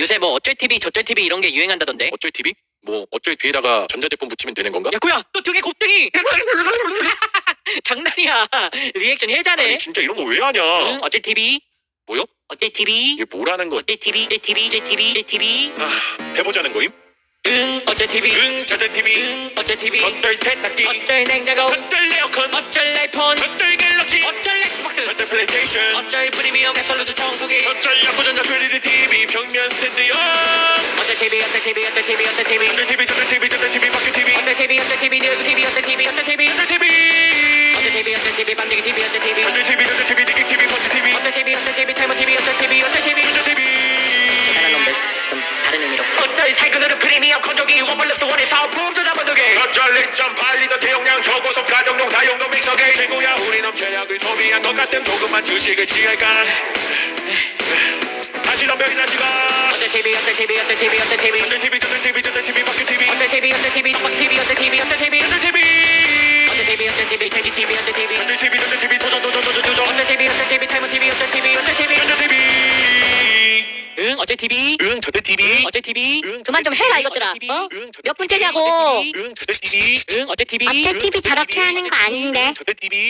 요새 뭐 어쩔 TV 저쩔 TV 이런 게 유행한다던데. 어쩔 TV? 뭐 어쩔 뒤에다가 전자제품 붙이면 되는 건가? 야 구야 너 등에 곱등이. 장난이야. 리액션 해자네. 아니 진짜 이런 거 왜 하냐? 응 어쩔 TV. 뭐요? 어쩔 TV. 이게 뭐라는 거? 어쩔 TV. 어쩔 TV. 어쩔 TV. 어쩔 TV. 아, 해보자는 거임? 응 어쩔 TV. 응 전자 TV 응 어쩔 TV. 어쩔 세탁기 어쩔 냉장고. 어쩔 에어컨 어쩔 아이폰. 어쩔 갤럭시 어쩔 엑스박스. 어쩔 플레이스테이션 어쩔 프리미엄 앱솔루트 청소기. 어쩔 야구전자 3D TV 벽면 스탠드요 어쩔 TV. 어쩔 TV. 어쩔 TV. 어쩔 TV. 전자 TV 전자 TV 전자 TV 마켓 TV 어쩔 TV. 어쩔 TV. 리얼 TV. 어쩔 TV. 어쩔 TV. 전자 TV 어쩔 TV. 어쩔 TV. 반대기 TV. 어쩔 TV. 전자 TV 전자 TV 디깅 TV 펀치 TV 어쩔 TV. 어쩔 TV. 타이머 TV. 어쩔 TV. 어쩔 TV. 전자 TV 대단한 놈들 좀 다른 의미로 어쩔 살그늘은 프리미엄 건조기 원플러스 원의 사은품도 잡아두게 어쩔 1.8리터 대용량 저고속 가정용 다용도 믹서기 최고야 우리 넘쳐약을 소비한 것 같은 조그만 주식을 지을까 다시 어쩔 TV. 어쩔 TV. 어쩔 TV. 어쩔 TV. 전자 TV 전자 TV 전자 TV 마켓 TV 어쩔 TV. 어쩔 TV. 빡 TV. 어쩔 TV. 어쩔 TV. 전자 TV 어쩔 TV. 어쩔 TV. 돼지 TV. 어쩔 TV. 전자 TV 전자 TV 도전 도전 도전 도전 어쩔 TV. 어쩔 TV. 타이머 TV. 응 어쩔 TV. 응 전자 TV 어쩔 TV. 응 그만 좀 해라 이것들아. TV. 어? 몇 TV. 분째냐고. 응 전자 TV 응 어쩔 TV. 어째 TV 저렇게 하는 거 아닌데. 전자 TV